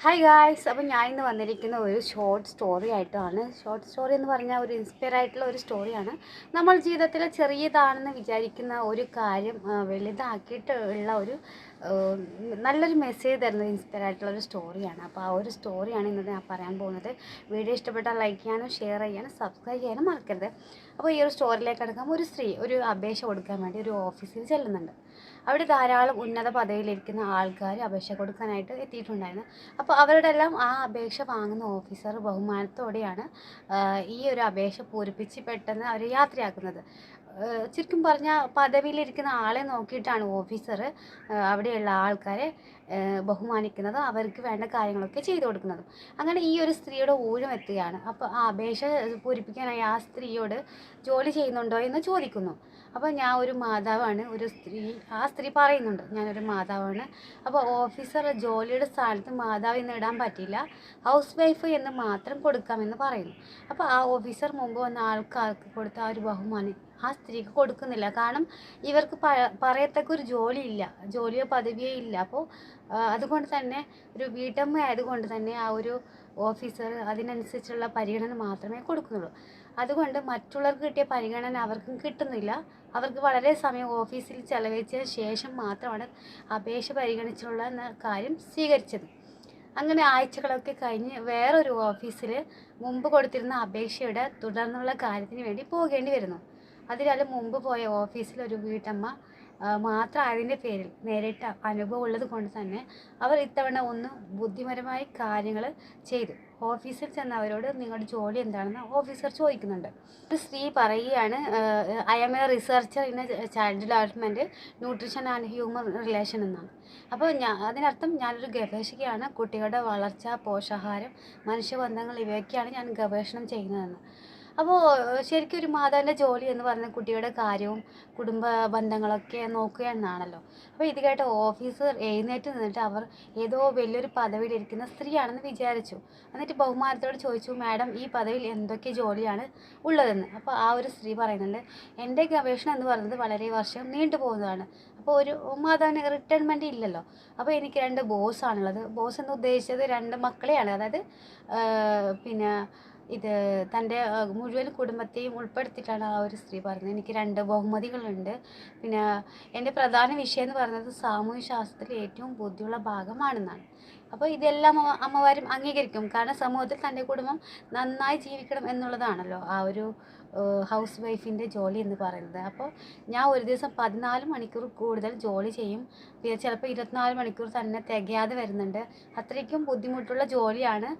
Hi guys അപ്പോൾ ഞാൻ ഇന്ന് വന്നിരിക്കുന്ന ഒരു ഷോർട്ട് സ്റ്റോറി ആയിട്ടാണ്. ഷോർട്ട് സ്റ്റോറി എന്ന് പറഞ്ഞാൽ ഒരു ഇൻസ്പയർ ആയിട്ടുള്ള ഒരു സ്റ്റോറിയാണ് നമ്മൾ ജീവിതത്തിൽ ചെറിയതാണെന്ന് വിചാരിക്കുന്ന ഒരു കാര്യം വലുതാക്കിയിട്ട് ഉള്ള ഒരു നല്ലൊരു മെസ്സേജ് തരുന്ന ഇൻസ്പയർ ആയിട്ടുള്ള ഒരു സ്റ്റോറിയാണ് അപ്പോൾ ആ ഒരു സ്റ്റോറിയാണ് ഇന്നത്തെ ഞാൻ പറയാൻ പോകുന്നത്. വീഡിയോ ഇഷ്ടപ്പെട്ടാൽ ലൈക്ക് ചെയ്യാനും ഷെയർ ചെയ്യാനും സബ്സ്ക്രൈബ് ചെയ്യാനും മറക്കരുത്. അപ്പോൾ ഈ ഒരു സ്റ്റോറിയിലേക്ക് അടക്കം ഒരു സ്ത്രീ ഒരു അപേക്ഷ കൊടുക്കാൻ വേണ്ടി ഒരു ഓഫീസിൽ ചെല്ലുന്നുണ്ട്. അവിടെ ധാരാളം ഉന്നത പദവിയിലിരിക്കുന്ന ആൾക്കാർ അപേക്ഷ കൊടുക്കാനായിട്ട് എത്തിയിട്ടുണ്ടായിരുന്നു. അപ്പോൾ അവരുടെ എല്ലാം ആ അപേക്ഷ വാങ്ങുന്ന ഓഫീസർ ബഹുമാനത്തോടെയാണ് ഈ ഒരു അപേക്ഷ പൂരിപ്പിച്ച് പെട്ടെന്ന് അവർ യാത്രയാക്കുന്നത്. ആ, ചുരുക്കം പറഞ്ഞാൽ പദവിയിലിരിക്കുന്ന ആളെ നോക്കിയിട്ടാണ് ഓഫീസർ അവിടെയുള്ള ആൾക്കാരെ ബഹുമാനിക്കുന്നത് അവർക്ക് വേണ്ട കാര്യങ്ങളൊക്കെ ചെയ്തു കൊടുക്കുന്നത്. അങ്ങനെ ഈ ഒരു സ്ത്രീയുടെ ഊഴം എത്തുകയാണ്. അപ്പോൾ ആ അപേക്ഷ പൂരിപ്പിക്കാനായി ആ സ്ത്രീയോട് ജോലി ചെയ്യുന്നുണ്ടോ എന്ന് ചോദിക്കുന്നു. അപ്പോൾ ഞാൻ ഒരു മാതാവാണ് ഒരു സ്ത്രീ ആ സ്ത്രീ പറയുന്നുണ്ട് ഞാനൊരു മാതാവാണ്. അപ്പോൾ ഓഫീസർ ജോലിയുടെ സ്ഥാനത്ത് മാതാവ് എന്ന് ഇടാൻ പറ്റില്ല ഹൗസ് വൈഫ് എന്ന് മാത്രം കൊടുക്കാമെന്ന് പറയുന്നു. അപ്പോൾ ആ ഓഫീസർ മുമ്പ് വന്ന ആൾക്കാർക്ക് കൊടുത്ത ആ ഒരു ബഹുമാനം ആ സ്ത്രീക്ക് കൊടുക്കുന്നില്ല. കാരണം ഇവർക്ക് പറയത്തക്ക ഒരു ജോലിയില്ല. ജോലിയോ പദവിയോ ഇല്ല. അപ്പോൾ അതുകൊണ്ട് തന്നെ ഒരു വീട്ടമ്മ ആയതുകൊണ്ട് തന്നെ ആ ഒരു ഓഫീസർ അതിനനുസരിച്ചുള്ള പരിഗണന മാത്രമേ കൊടുക്കുന്നുള്ളൂ. അതുകൊണ്ട് മറ്റുള്ളവർക്ക് കിട്ടിയ പരിഗണന അവർക്കും കിട്ടുന്നില്ല. അവർക്ക് വളരെ സമയം ഓഫീസിൽ ചെലവഴിച്ചതിന് ശേഷം മാത്രമാണ് അപേക്ഷ പരിഗണിച്ചുള്ള കാര്യം സ്വീകരിച്ചത്. അങ്ങനെ ആഴ്ചകളൊക്കെ കഴിഞ്ഞ് വേറൊരു ഓഫീസിൽ മുമ്പ് കൊടുത്തിരുന്ന അപേക്ഷയുടെ തുടർന്നുള്ള കാര്യത്തിന് വേണ്ടി പോകേണ്ടി വരുന്നു. അതിനാൽ മുമ്പ് പോയ ഓഫീസിലൊരു വീട്ടമ്മ മാത്രം അതിന്റെ പേരിൽ നേരിട്ട അനുഭവം ഉള്ളത് കൊണ്ട് തന്നെ അവർ ഇത്തവണ ഒന്ന് ബുദ്ധിപരമായി കാര്യങ്ങൾ ചെയ്തു. ഓഫീസിൽ ചെന്ന് അവരോട് നിങ്ങളുടെ ജോലി എന്താണെന്ന് ഓഫീസർ ചോദിക്കുന്നുണ്ട്. ഒരു സ്ത്രീ പറയുകയാണ് I am a researcher in child development nutrition and human relation എന്നാണ്. അപ്പോൾ ഞാൻ അതിനർത്ഥം ഞാനൊരു ഗവേഷകയാണ്. കുട്ടികളുടെ വളർച്ച പോഷാഹാരം മനുഷ്യബന്ധങ്ങൾ ഇവയൊക്കെയാണ് ഞാൻ ഗവേഷണം ചെയ്യുന്നതെന്ന്. അപ്പോൾ ശരിക്കും ഒരു മാതാവിന്റെ ജോലി എന്ന് പറയുന്നത് കുട്ടിയുടെ കാര്യവും കുടുംബ ബന്ധങ്ങളൊക്കെ നോക്കുക എന്നാണല്ലോ. അപ്പോൾ ഇത് കേട്ട ഓഫീസർ എഴുന്നേറ്റ് നിന്നിട്ട് അവർ ഏതോ വലിയൊരു പദവിയിലിരിക്കുന്ന സ്ത്രീയാണെന്ന് വിചാരിച്ചു. എന്നിട്ട് ബഹുമാനത്തോട് ചോദിച്ചു മാഡം ഈ പദവിയിൽ എന്തൊക്കെ ജോലിയാണ് ഉള്ളതെന്ന്? അപ്പോൾ ആ ഒരു സ്ത്രീ പറയുന്നുണ്ട് എന്റെ ഗവേഷണം എന്ന് പറയുന്നത് വളരെ വർഷം നീണ്ടു പോകുന്നതാണ്. അപ്പോൾ ഒരു മാതാവിന് റിട്ടയർമെന്റ് ഇല്ലല്ലോ. അപ്പോൾ എനിക്ക് രണ്ട് ബോസ് ആണുള്ളത് ബോസ് എന്ന് ഉദ്ദേശിച്ചത് രണ്ട് മക്കളെയാണ്. അതായത് പിന്നെ ഇത് തന്റെ മുഴുവൻ കുടുംബത്തെയും ഉൾപ്പെടുത്തിയിട്ടാണ് ആ ഒരു സ്ത്രീ പറഞ്ഞത് എനിക്ക് രണ്ട് ബഹുമതികളുണ്ട്. പിന്നെ എന്റെ പ്രധാന വിഷയം എന്ന് പറയുന്നത് സാമൂഹ്യ ശാസ്ത്രത്തിൽ ഏറ്റവും ബുദ്ധിയുള്ള ഭാഗമാണെന്നാണ്. അപ്പോൾ ഇതെല്ലാം അമ്മ- അമ്മമാരും അംഗീകരിക്കും. കാരണം സമൂഹത്തിൽ തന്റെ കുടുംബം നന്നായി ജീവിക്കണം എന്നുള്ളതാണല്ലോ ആ ഒരു ഹൗസ് വൈഫിന്റെ ജോലി എന്ന് പറയുന്നത്. അപ്പോൾ ഞാൻ ഒരു ദിവസം പതിനാല് മണിക്കൂർ കൂടുതൽ ജോലി ചെയ്യും. പിന്നെ ചിലപ്പോൾ ഇരുപത്തിനാല് മണിക്കൂർ തന്നെ തികയാതെ വരുന്നുണ്ട്. അത്രയ്ക്കും ബുദ്ധിമുട്ടുള്ള ജോലിയാണ്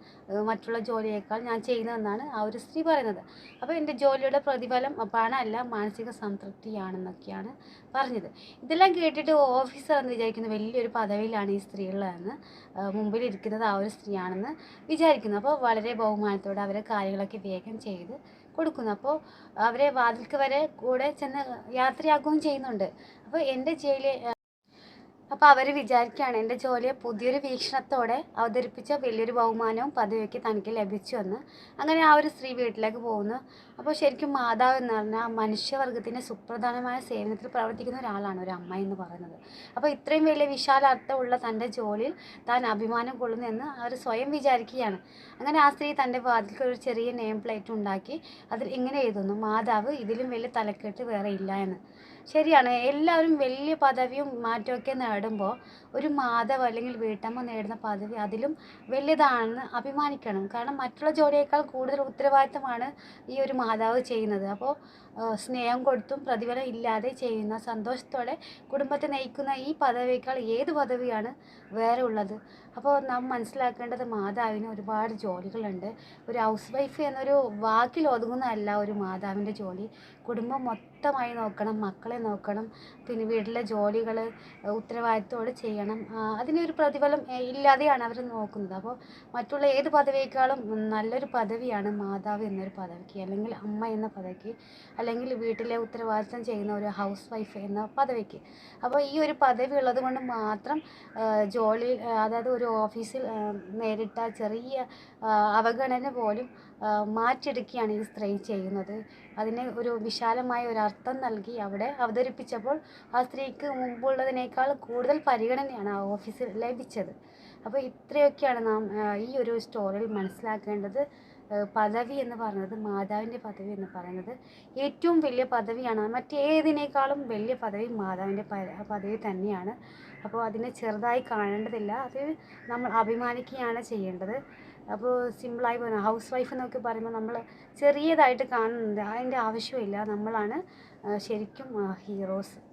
മറ്റുള്ള ജോലിയേക്കാൾ ഞാൻ ചെയ്യുന്നതെന്നാണ് ആ ഒരു സ്ത്രീ പറയുന്നത്. അപ്പോൾ എന്റെ ജോലിയുടെ പ്രതിഫലം പണമല്ല മാനസിക സംതൃപ്തിയാണെന്നൊക്കെയാണ് പറഞ്ഞത്. ഇതെല്ലാം കേട്ടിട്ട് ഓഫീസർ എന്ന് വിചാരിക്കുന്ന വലിയൊരു പദവിയിലാണ് ഈ സ്ത്രീകളെന്ന് മുമ്പിലിരിക്കുന്നത് ആ ഒരു സ്ത്രീയാണെന്ന് വിചാരിക്കുന്നു. അപ്പോൾ വളരെ ബഹുമാനത്തോടെ അവരെ കാര്യങ്ങളൊക്കെ വേഗം ചെയ്ത് കൊടുക്കുന്നു. അപ്പോൾ അവരെ വാതിൽക്ക് വരെ കൂടെ ചെന്ന് യാത്രയാക്കുകയും ചെയ്യുന്നുണ്ട്. അപ്പോൾ എന്റെ ജയിലിൽ അപ്പോൾ അവർ വിചാരിക്കുകയാണ് എന്റെ ജോലിയെ പുതിയൊരു വീക്ഷണത്തോടെ അവതരിപ്പിച്ച വലിയൊരു ബഹുമാനവും പദവിയൊക്കെ തനിക്ക് ലഭിച്ചു എന്ന്. അങ്ങനെ ആ ഒരു സ്ത്രീ വീട്ടിലേക്ക് പോകുന്നു. അപ്പോൾ ശരിക്കും മാതാവ് എന്ന് പറഞ്ഞാൽ മനുഷ്യവർഗത്തിന്റെ സുപ്രധാനമായ സേവനത്തിൽ പ്രവർത്തിക്കുന്ന ഒരാളാണ് ഒരു അമ്മ എന്ന് പറയുന്നത്. അപ്പോൾ ഇത്രയും വലിയ വിശാലാർത്ഥമുള്ള തന്റെ ജോലിയിൽ താൻ അഭിമാനം കൊള്ളുന്നു എന്ന് അവർ സ്വയം വിചാരിക്കുകയാണ്. അങ്ങനെ ആ സ്ത്രീ തന്റെ വാതിൽക്ക് ഒരു ചെറിയ നെയിം പ്ലേറ്റ് ഉണ്ടാക്കി അതിൽ ഇങ്ങനെ എഴുതുന്നു മാതാവ് ഇതിലും വലിയ തലക്കെട്ട് വേറെ ഇല്ല എന്ന്. ശരിയാണ്. എല്ലാവരും വലിയ പദവിയും മാറ്റമൊക്കെ നേടുമ്പോൾ ഒരു മാധവ് അല്ലെങ്കിൽ വീട്ടമ്മ നേടുന്ന പദവി അതിലും വലിയതാണെന്ന് അഭിമാനിക്കണം. കാരണം മറ്റുള്ള ജോലിയേക്കാൾ കൂടുതൽ ഉത്തരവാദിത്തമാണ് ഈ ഒരു മാതാവ് ചെയ്യുന്നത്. അപ്പോൾ സ്നേഹം കൊടുത്തും പ്രതിഫലം ഇല്ലാതെ ചെയ്യുന്ന സന്തോഷത്തോടെ കുടുംബത്തെ നയിക്കുന്ന ഈ പദവിയേക്കാൾ ഏത് പദവിയാണ് വേറെ ഉള്ളത്? അപ്പോൾ നാം മനസ്സിലാക്കേണ്ടത് മാതാവിന് ഒരുപാട് ജോലികളുണ്ട്. ഒരു ഹൗസ് വൈഫ് എന്നൊരു വാക്കിൽ ഒതുങ്ങുന്നതല്ല ഒരു മാതാവിന്റെ ജോലി. കുടുംബം മൊത്തമായി നോക്കണം മക്കളെ നോക്കണം പിന്നെ വീട്ടിലെ ജോലികൾ ഉത്തരവാദിത്തോടെ ചെയ്യണം. അതിനൊരു പ്രതിഫലം ഇല്ലാതെയാണ് അവർ നോക്കുന്നത്. അപ്പോൾ മറ്റുള്ള ഏത് പദവിയേക്കാളും നല്ലൊരു പദവിയാണ് മാതാവ് എന്നൊരു പദവിക്ക് അല്ലെങ്കിൽ അമ്മ എന്ന പദവിക്ക് അല്ലെങ്കിൽ വീട്ടിലെ ഉത്തരവാദിത്തം ചെയ്യുന്ന ഒരു ഹൗസ് വൈഫ് എന്ന പദവിക്ക്. അപ്പോൾ ഈ ഒരു പദവി ഉള്ളത് കൊണ്ട് മാത്രം ജോലി അതായത് ഒരു ഓഫീസിൽ നേരിട്ട ചെറിയ അവഗണന പോലും മാറ്റിയെടുക്കുകയാണ് ഈ സ്ത്രീ ചെയ്യുന്നത്. അതിന് ഒരു വിശാലമായ ഒരു അർത്ഥം നൽകി അവിടെ അവതരിപ്പിച്ചപ്പോൾ ആ സ്ത്രീക്ക് മുമ്പുള്ളതിനേക്കാൾ കൂടുതൽ പരിഗണനയാണ് ആ ഓഫീസിൽ ലഭിച്ചത്. അപ്പോൾ ഇത്രയൊക്കെയാണ് നാം ഈ ഒരു സ്റ്റോറിയിൽ മനസ്സിലാക്കേണ്ടത്. പദവി എന്ന് പറയുന്നത് മാതാവിന്റെ പദവി എന്ന് പറയുന്നത് ഏറ്റവും വലിയ പദവിയാണ്. മറ്റേതിനേക്കാളും വലിയ പദവി മാതാവിന്റെ പദവി തന്നെയാണ്. അപ്പോൾ അതിനെ ചെറുതായി കാണേണ്ടതില്ല. അത് നമ്മൾ അഭിമാനിക്കുകയാണ് ചെയ്യേണ്ടത്. അപ്പോൾ സിമ്പിളായി പറഞ്ഞാൽ ഹൗസ് വൈഫ് എന്നൊക്കെ പറയുമ്പോൾ നമ്മൾ ചെറിയതായിട്ട് കാണുന്നുണ്ട്. അതിന്റെ ആവശ്യമില്ല. നമ്മളാണ് ശരിക്കും ഹീറോസ്.